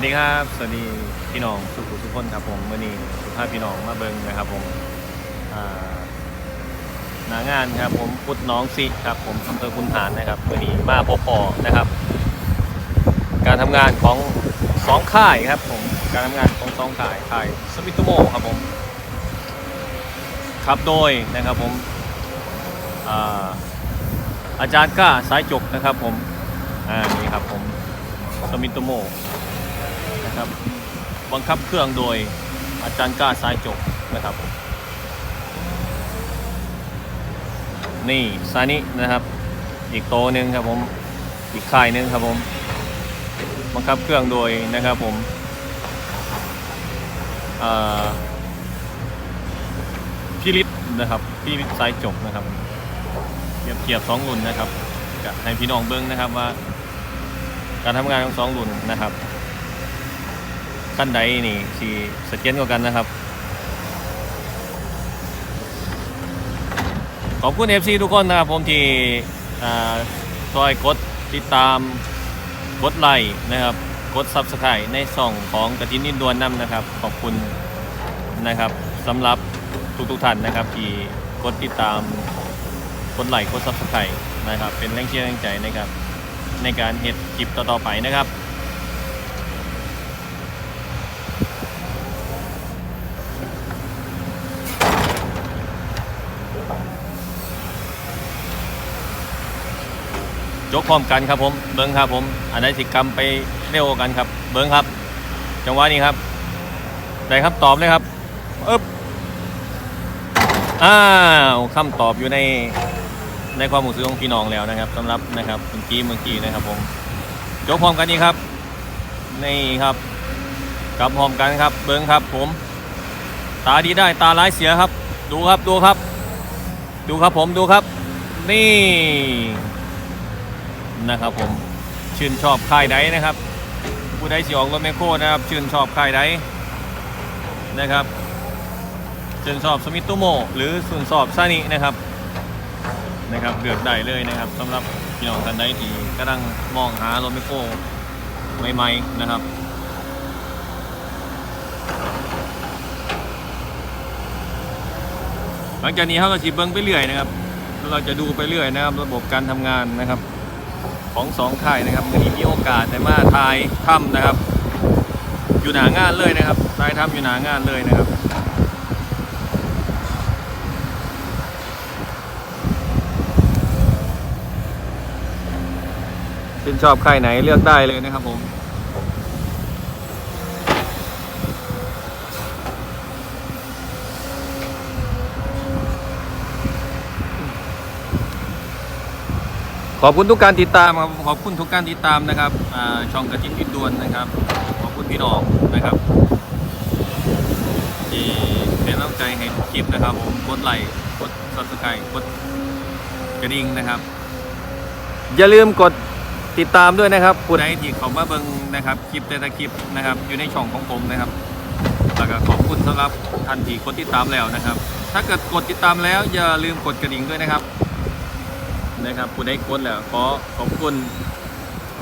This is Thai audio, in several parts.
วัสดีครับ สวัสดีพี่น้องสุขุสุขคนครับผมเมื่อนี้สุภาพพี่น้องมาเบิงนะครับผมหนางานครับผมพุทธน้องสิครับผมอำเภอคุนหารนะครับเมื่อนี้มาพบปอนะครับ การทำงานของสองค่ายครับผมการทำงานของสองค่ายค่ายสมิตโมครับผมครับโดยนะครับผมอาอาจารย์ก้าสายจกนะครับผมอ่านี่ครับผมสมิตโม นะครับ บังคับเครื่องโดยอาจารย์ก้าสายจบนะครับ นี่ซานินะครับ อีกโตหนึ่งครับผม อีกค่ายหนึ่งครับผม บังคับเครื่องโดยนะครับผมพี่ฤทธิ์นะครับพี่ฤทธิ์สายจบนะครับเทียบเทียบสองรุ่นนะครับให้พี่น้องเบิ้งนะครับว่า การทำงานของสองรุ่นนะครับ ขั้นใดนี่สีสเก็ตกว่ากันนะครับ ขอบคุณ FC ทุกคนนะครับผมที่อ่าซอยกดติดตามกดไลค์นะครับ กดซับสไครต์ในส่องของกระทินนินดวนน้ำนะครับ ขอบคุณนะครับสำหรับทุกทุกๆท่านนะครับ ที่กดติดตามกดไลค์กดซับสไครต์นะครับ เป็นแรงเชียร์แรงใจนะครับในการเฮ็ดคลิปต่อๆไปนะครับ ยกพร้อมกันครับผม เบิ้งครับผม อันไหนสิกรรมไปเร็วกว่ากันครับ เบิ้งครับ จังหวะนี้ครับ ได้ครับตอบเลยครับอึ๊บอ้าวคำตอบอยู่ในในความหมู่ซื้อของพี่น้องแล้วนะครับสำหรับนะครับเมื่อกี้เมื่อกี้นะครับผมยกพร้อมกันนี้ครับ นี่ครับกลับพร้อมกันครับ เบิ้งครับ ผม ตาดีได้ตาร้ายเสียครับ ดูครับดูครับ ดูครับผมดูครับ นี่ นะครับผมชื่นชอบค่ายใดนะครับ ผู้ใดสิออกรถแมคโครนะครับชื่นชอบค่ายใดนะครับชื่นชอบสมิตุโมหรือชื่นชอบซานินะครับนะครับเลือกได้เลยนะครับสำหรับพี่น้องท่านใดที่กำลังมองหารถแมคโครใหม่ๆนะครับหลังจากนี้เขาก็ฉีเบิ้งไปเรื่อยนะครับ เราจะดูไปเรื่อยนะครับ ระบบการทำงานนะครับ ของสองค่ายนะครับมีมีโอกาสได้มาทายถ้ำนะครับ อยู่หนางานเลยนะครับทายถ้ำอยู่หนางานเลยนะครับชื่นชอบค่ายไหนเลือกได้เลยนะครับผม ขอบคุณทุกการติดตามครับขอบคุณทุกการติดตามนะครับช่องกระจิ้นพิดวนนะครับ ขอบคุณพี่น้องนะครับที่เป็นกำลังใจให้คลิปนะครับ ผมกดไลค์กดซับสไครต์กดกระดิ่งนะครับ อย่าลืมกดติดตามด้วยนะครับผู้ใดที่เขามาเบิ่งนะครับคลิปแต่ละคลิปนะครับ อยู่ในช่องของผมนะครับแล้วก็ขอบคุณสำหรับท่านที่กดติดตามแล้วนะครับ ถ้าเกิดกดติดตามแล้วอย่าลืมกดกระดิ่งด้วยนะครับ นะครับผู้ได้กดแล้วขอขอบคุณ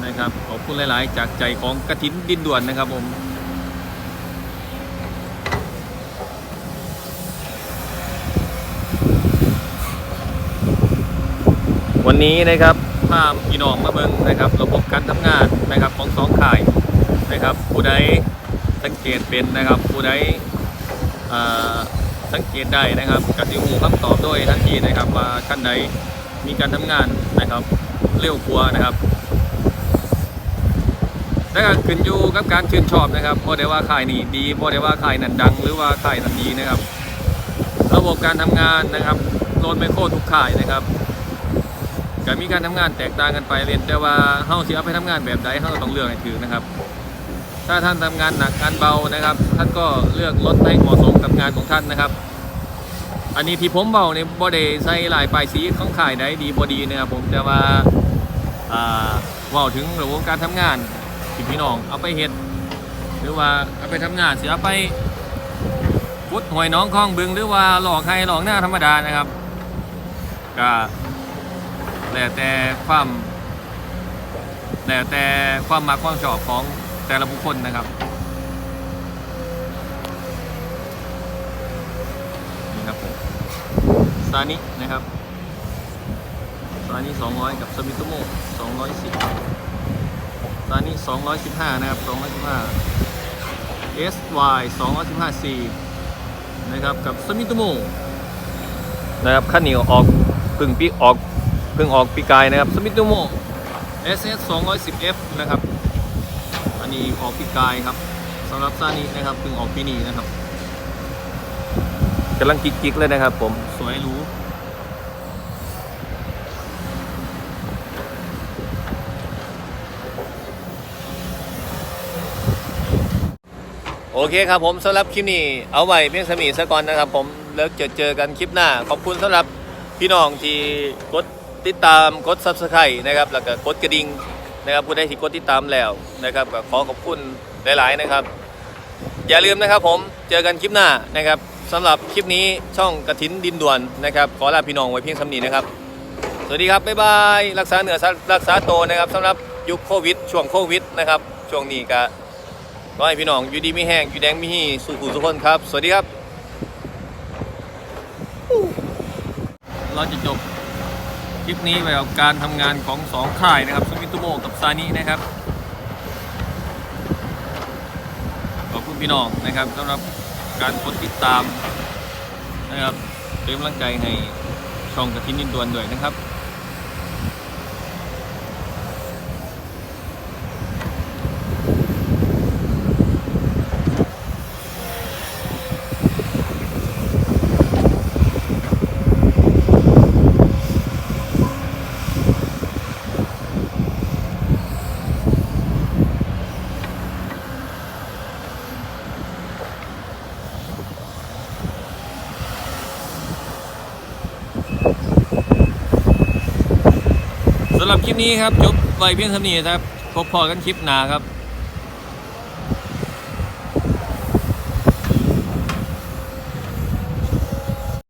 นะครับขอบคุณหลาย ๆ จากใจของกระถินดินด่วนนะครับผมวันนี้นะครับพาพี่น้องมาเบิงนะครับระบบการทำงานนะครับของสองข่ายนะครับ ผู้ใดสังเกตเป็นนะครับผู้ใดอ่าสังเกตได้นะครับกติหูคำตอบด้วยทันทีนะครับว่าขั้นใด มีการทำงานนะครับเร็วกว่านะครับและก็ขึ้นอยู่กับการชื่นชอบนะครับบ่ได้ว่าค่ายนี้ดีบ่ได้ว่าค่ายนั้นดัง หรือว่าค่ายนั้นดีนะครับ ระบบการทำงานนะครับโลนไมโครทุกค่ายนะครับก็มีการทำงานแตกต่างกันไปเรียนแต่ว่าเฮาสิเอาไปทำงานแบบใดเฮาต้องเลือกให้ถือนะครับ ถ้าท่านทำงานหนักงานเบานะครับ ท่านก็เลือกรถให้เหมาะสมกับงานของท่านนะครับ อันนี้ที่ผมเบาเนี่ยบ่ได้ใส่หลายปลายสีของขายได้ดีบ่ดีนะครับผมแต่ว่าอ่าเว้าถึงระบบการทำงานที่พี่น้องเอาไปเฮ็ดหรือว่าเอาไปทำงานเสิเอาไปพุดหวยน้องคลองบึงหรือว่าหลอกใครหลอกหน้าธรรมดานะครับก็แล้วแต่ความแล้วแต่ความมักความชอบของแต่ละบุคคลนะครับนี่ครับผม ซานินะครับซานิ200 กับสมิโตโม210ซานิ215 นะครับ 215 SY 215 C นะครับ กับสมิโตโมนะครับขั้นนี้ออกพึ่งปีออกพึ่งออกปีกายนะครับสมิโตโม SS 210F นะครับ อันนี้ออกปีกายครับสำหรับซานี้นะครับพึ่งออกปีนี้นะครับ กำลังจิกๆเลยนะครับผม สวยหรูโอเคครับผมสำหรับคลิปนี้เอาไว้เพียงสมีสก่อนนะครับผมแล้วเจอเจอกันคลิปหน้า ขอบคุณสำหรับพี่น้องที่กดติดตามกด subscribe นะครับแล้วก็กดกระดิ่งนะครับผู้ใดที่กดติดตามแล้วนะครับก็ขอขอบคุณหลาย ๆ นะครับ อย่าลืมนะครับผมเจอกันคลิปหน้านะครับ สำหรับคลิปนี้ช่องกระถินดินด่วนนะครับ ขอลาพี่น้องไว้เพียงสำนีนะครับ สวัสดีครับ บ๊ายบาย รักษาเหนือรักษาโตนะครับสำหรับยุคโควิด ช่วงโควิดนะครับ ช่วงนี้ก็ขอให้พี่น้องอยู่ดีไม่แห้งอยู่แดงไม่หีสู่ขู่ทุกคนครับ สวัสดีครับ เราจะจบคลิปนี้ไปกับการทำงานของสองค่ายนะครับสมิตุโมกับซานินะครับ ขอบคุณพี่น้องนะครับสำหรับ การกดติดตามนะครับเป็นกำลังใจให้ช่องกระทินนินดวนด้วยนะครับ สำหรับคลิปนี้ครับจบไว้เพียงเท่านี้ครับพบพอกันคลิปหน้าครับ